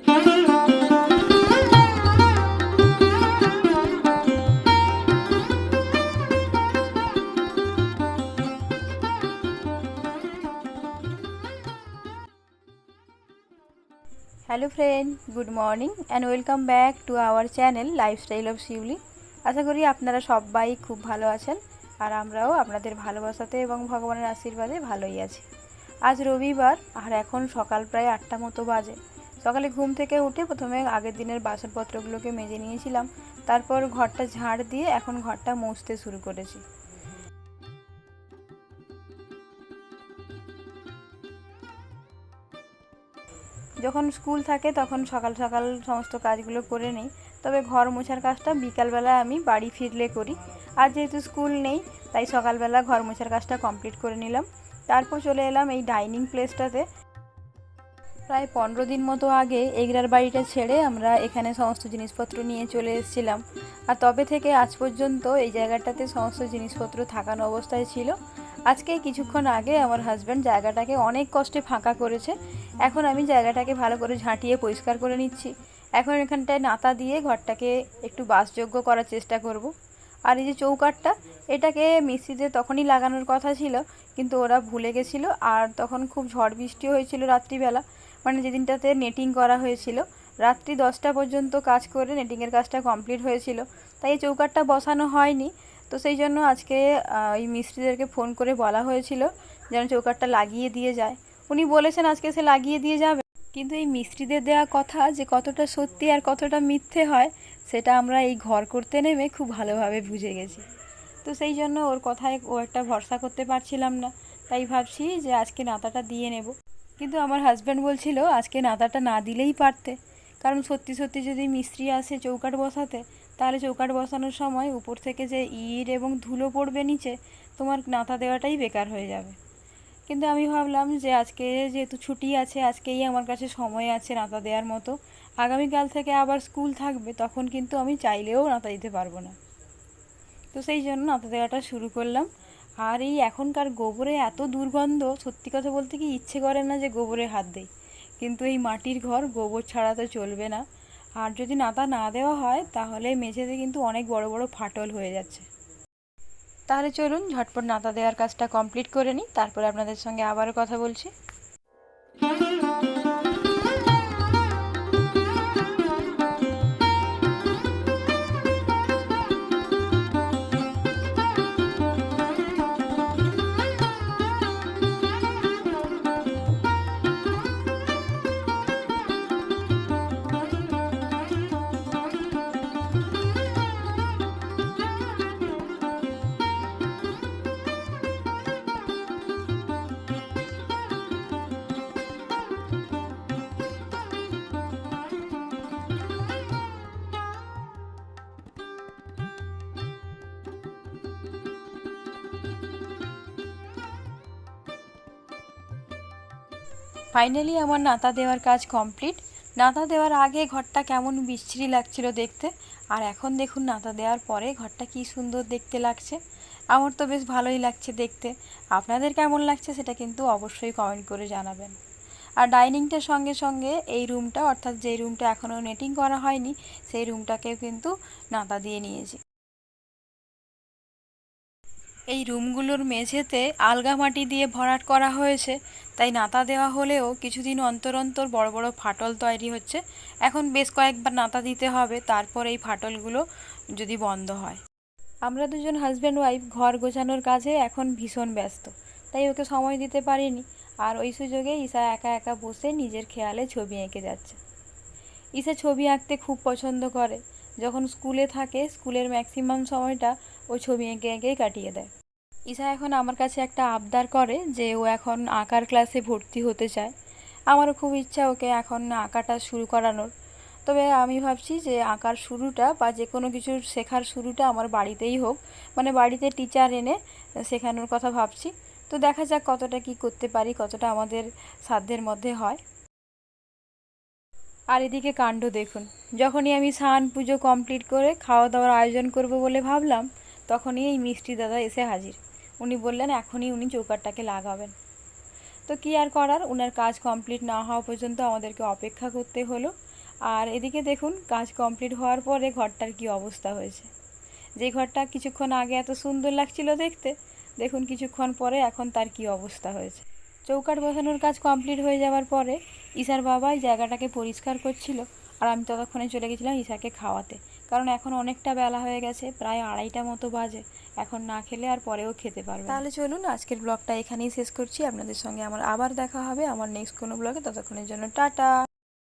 Hello friend good morning and welcome back to our channel lifestyle of Shiuli আশা করি আপনারা সবাই খুব ভালো আছেন আর আমরাও আপনাদের ভালোবাসাতে এবং ভগবানের আশীর্বাদে ভালোই আছি। আজ রবিবার আর এখন সকাল প্রায় আটটা মতো বাজে। সকালে ঘুম থেকে উঠে প্রথমে আগের দিনের বাসনপত্রগুলোকে মেজে নিয়েছিলাম। তারপর ঘরটা ঝাড় দিয়ে এখন ঘরটা মুছতে শুরু করেছি। যখন স্কুল থাকে তখন সকাল সকাল সমস্ত কাজগুলো করে নিই। তবে ঘর মোছার কাজটা বিকালবেলা আমি বাড়ি ফিরলে করি। আর যেহেতু স্কুল নেই, তাই সকালবেলা ঘর মোছার কাজটা কমপ্লিট করে নিলাম। তারপর চলে এলাম এই ডাইনিং প্লেসটাতে। প্রায় পনেরো দিন মতো আগে এগরার বাড়িটা ছেড়ে আমরা এখানে সমস্ত জিনিসপত্র নিয়ে চলে এসেছিলাম। আর তবে থেকে আজ পর্যন্ত এই জায়গাটাতে সমস্ত জিনিসপত্র থাকানো অবস্থায় ছিল। আজকে কিছুক্ষণ আগে আমার হাজব্যান্ড জায়গাটাকে অনেক কষ্টে ফাঁকা করেছে। এখন আমি জায়গাটাকে ভালো করে ঝাঁটিয়ে পরিষ্কার করে নিচ্ছি। এখন এখানটায় নাতা দিয়ে ঘরটাকে একটু বাসযোগ্য করার চেষ্টা করব। আর এই যে চৌকাটটা এটাকে মিস্ত্রিদের তখনই লাগানোর কথা ছিল, কিন্তু ওরা ভুলে গেছিল। আর তখন খুব ঝড় বৃষ্টি হয়েছিল রাত্রিবেলা। মানে যেদিনটাতে নেটিং করা হয়েছিল, রাত্রি দশটা পর্যন্ত কাজ করে নেটিংয়ের কাজটা কমপ্লিট হয়েছিল। তাই এই চৌকাটটা বসানো হয়নি। তো সেই জন্য আজকে এই মিস্ত্রিদেরকে ফোন করে বলা হয়েছিল যেন চৌকাটটা লাগিয়ে দিয়ে যায়। উনি বলেছেন আজকে সে লাগিয়ে দিয়ে যাবে। কিন্তু এই মিস্ত্রিদের দেওয়া কথা যে কতটা সত্যি আর কতটা মিথ্যে হয়, সেটা আমরা এই ঘর করতে নেমে খুব ভালোভাবে বুঝে গেছি। তো সেই জন্য ওর কথায় ও একটা ভরসা করতে পারছিলাম না। তাই ভাবছি যে আজকে নাতাটা দিয়ে নেব। কিন্তু আমার হাজব্যান্ড বলছিল, আজকে নাতাটা না দিলেই পারতে। কারণ সত্যি সত্যি যদি মিস্ত্রি আসে চৌকাট বসাতে, তাহলে চৌকাট বসানোর সময় উপর থেকে যে ইট এবং ধুলো পড়বে নিচে, তোমার নাতা দেওয়াটাই বেকার হয়ে যাবে। কিন্তু আমি ভাবলাম যে আজকে যেহেতু ছুটি আছে, আজকেই আমার কাছে সময় আছে নাতা দেওয়ার মতো। আগামীকাল থেকে আবার স্কুল থাকবে, তখন কিন্তু আমি চাইলেও নাতা দিতে পারব না। তো সেই জন্য নাতা দেওয়াটা শুরু করলাম। আর এই এখনকার গোবরে এত দুর্গন্ধ, সত্যি কথা বলতে কি ইচ্ছে করে না যে গোবরে হাত দেয় কিন্তু এই মাটির ঘর গোবর ছাড়া তো চলবে না। আর যদি নাতা না দেওয়া হয়, তাহলে মেঝেতে কিন্তু অনেক বড় বড় ফাটল হয়ে যাচ্ছে। তাহলে চলুন ঝটপট নাতা দেওয়ার কাজটা কমপ্লিট করে নিই, তারপরে আপনাদের সঙ্গে আবারও কথা বলছি। ফাইনালি আমার নাতা দেওয়ার কাজ কমপ্লিট নাতা দেওয়ার আগে ঘরটা কেমন বিচ্ছিরি লাগছিল দেখতে। আর এখন দেখুন নাতা দেওয়ার পরে ঘরটা কি সুন্দর দেখতে লাগছে। আমার তো বেশ ভালোই লাগছে দেখতে। আপনাদের কেমন লাগছে সেটা কিন্তু অবশ্যই কমেন্ট করে জানাবেন। আর ডাইনিংটার সঙ্গে সঙ্গে এই রুমটা অর্থাৎ যেই রুমটা এখনও নেটিং করা হয়নি, সেই রুমটাকেও কিন্তু নাতা দিয়ে নিয়েছি। এই রুমগুলোর মেঝেতে আলগা মাটি দিয়ে ভরাট করা হয়েছে। তাই নাতা দেওয়া হলেও কিছুদিন অন্তর অন্তর বড় বড় ফাটল তৈরি হচ্ছে। এখন বেশ কয়েকবার নাতা দিতে হবে, তারপর এই ফাটলগুলো যদি বন্ধ হয়। আমরা দুজন হাজব্যান্ড ওয়াইফ ঘর গোছানোর কাজে এখন ভীষণ ব্যস্ত। তাই ওকে সময় দিতে পারিনি। আর ওই সুযোগে ঈশা একা একা বসে নিজের খেয়ালে ছবি এঁকে যাচ্ছে। ঈশা ছবি আঁকতে খুব পছন্দ করে। যখন স্কুলে থাকে, স্কুলের ম্যাক্সিমাম সময়টা ও ছবি এঁকে এঁকেই কাটিয়ে দেয়। ঈশা এখন আমার কাছে একটা আবদার করে যে ও এখন আঁকার ক্লাসে ভর্তি হতে চায়। আমারও খুব ইচ্ছা ওকে এখন আঁকাটা শুরু করানোর। তবে আমি ভাবছি যে আঁকার শুরুটা বা যে কোনো কিছুর শেখার শুরুটা আমার বাড়িতেই হোক মানে বাড়িতে টিচার এনে শেখানোর কথা ভাবছি। তো দেখা যাক কতটা কি করতে পারি, কতটা আমাদের সাধ্যের মধ্যে হয়। আর এদিকে কাণ্ড দেখুন। যখনই আমি স্নান পুজো কমপ্লিট করে খাওয়া দাওয়ার আয়োজন করব বলে ভাবলাম তখনই এই মিষ্টি দাদা এসে হাজির। উনি বললেন, এখনই উনি চৌকাটটাকে লাগাবেন। তো কী আর করার? ওনার কাজ কমপ্লিট না হওয়া পর্যন্ত আমাদেরকে অপেক্ষা করতে হলো। আর এদিকে দেখুন, কাজ কমপ্লিট হওয়ার পরে ঘরটার কি অবস্থা হয়েছে। যে ঘরটা কিছুক্ষণ আগে এত সুন্দর লাগছিল দেখতে, দেখুন কিছুক্ষণ পরে এখন তার কি অবস্থা হয়েছে। চৌকাঠ বসানোর কাজ কমপ্লিট হয়ে যাওয়ার পরে ঈশার বাবাই জায়গাটাকে পরিষ্কার করছিল। আর আমি ততক্ষণে চলে গেছিলাম ঈশাকে খাওয়াতে। কারণ এখন অনেকটা বেলা হয়ে গেছে, প্রায় আড়াইটা মতো বাজে। এখন না খেলে আর পরেও খেতে পারবে তাহলে চলুন, আজকের ব্লগটা এখানেই শেষ করছি। আপনাদের সঙ্গে আমার আবার দেখা হবে আমার নেক্সট কোনো ব্লগে। ততক্ষণের জন্য টাটা।